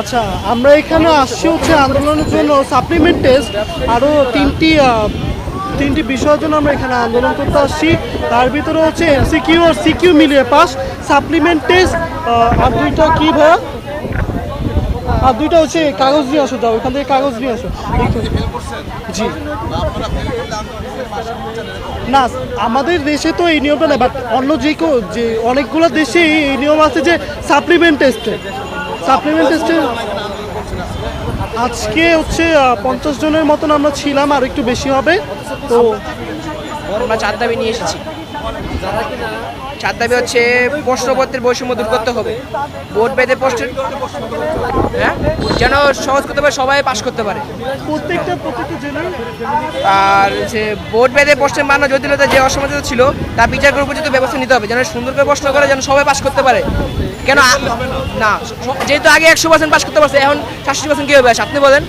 আচ্ছা আমরা এখানে আসছি হচ্ছে আন্দোলনের জন্য সাপ্লিমেন্ট টেস্ট আরও তিনটি তিনটি বিষয়ের জন্য আমরা এখানে আন্দোলন করতে আসছি। তার ভিতরে হচ্ছে এমসিকিউ আর সিকিউ মিলিয়ে পাস সাপ্লিমেন্ট টেস্ট আর দুইটা কী ভাইয়া? আর দুইটা হচ্ছে কাগজ নিয়ে আসো, যাও ওখান থেকে কাগজ নিয়ে আসো। জি। না, আমাদের দেশে তো এই নিয়মটা নেই বাট অন্য যে যে অনেকগুলো দেশে এই নিয়ম আছে যে সাপ্লিমেন্ট টেস্টে সাপ্লিমেন্ট টেস্টে আজকে হচ্ছে পঞ্চাশ জনের মতন আমরা ছিলাম আর একটু বেশি হবে। তো আমরা চার দাবি নিয়ে এসেছি। চার দাবি হচ্ছে প্রশ্নপত্রের বৈষম্য দূর করতে হবে। ভোট বেঁধে প্রশ্নের হ্যাঁ? যেন সহজ করতে পারে সবাই পাশ করতে পারে। আর যে ভোট বেঁধে প্রশ্নের মান ও জটিলতা যে অসমতা ছিল তা বিচার করে উপযুক্ত ব্যবস্থা নিতে হবে। যেন সুন্দর করে প্রশ্ন করে যেন সবাই পাশ করতে পারে। কেন না যেহেতু আগে একশো পার্সেন্ট পাশ করতে পারছে এখন সাতষট্টি পার্সেন্ট কীভাবে আসে আপনি বলেন।